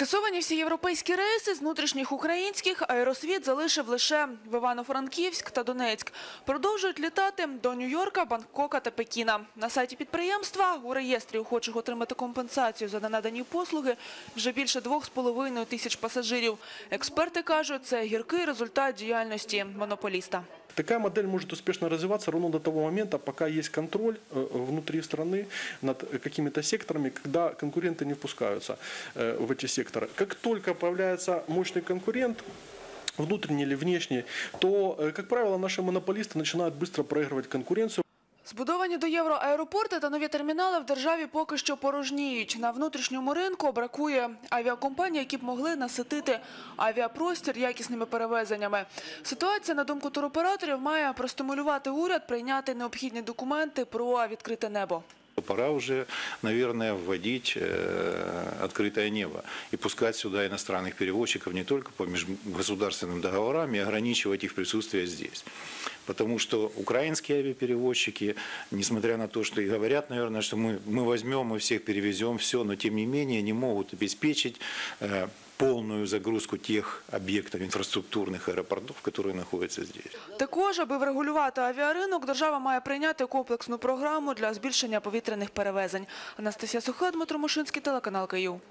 Скасовані всі європейські рейси з внутрішніх українських аеросвіт залишив лише в Івано-Франківськ та Донецьк. Продовжують літати до Нью-Йорка, Бангкока та Пекіна. На сайті підприємства у реєстрі охочих отримати компенсацію за ненадані послуги вже більше двох з половиною тисяч пасажирів. Експерти кажуть, це гіркий результат діяльності монополіста. Такая модель может успешно развиваться ровно до того момента, пока есть контроль э, внутри страны над какими-то секторами, когда конкуренты не впускаются э, в эти секторы. Как только появляется мощный конкурент, внутренний или внешний, то, э, как правило, наши монополисты начинают быстро проигрывать конкуренцию. Збудовані до євро аеропорти та нові термінали в державі поки що порожніють. На внутрішньому ринку бракує авіакомпаній, які б могли наситити авіапростір якісними перевезеннями. Ситуація, на думку туроператорів, має простимулювати уряд прийняти необхідні документи про відкрите небо. Пора уже, наверное, вводить э, открытое небо и пускать сюда иностранных перевозчиков не только по межгосударственным договорам и ограничивать их присутствие здесь. Потому что украинские авиаперевозчики, несмотря на то, что и говорят, наверное, что мы, мы возьмем, мы всех перевезем, все, но тем не менее не могут обеспечить э, полную загрузку тех объектов инфраструктурных аэропортов, которые находятся здесь. Також, аби врегулювати авіаринок, держава має прийняти комплексну програму для збільшення повітряних перевезень. Анастасія Суха, Дмитро Мушинський, телеканал Київ.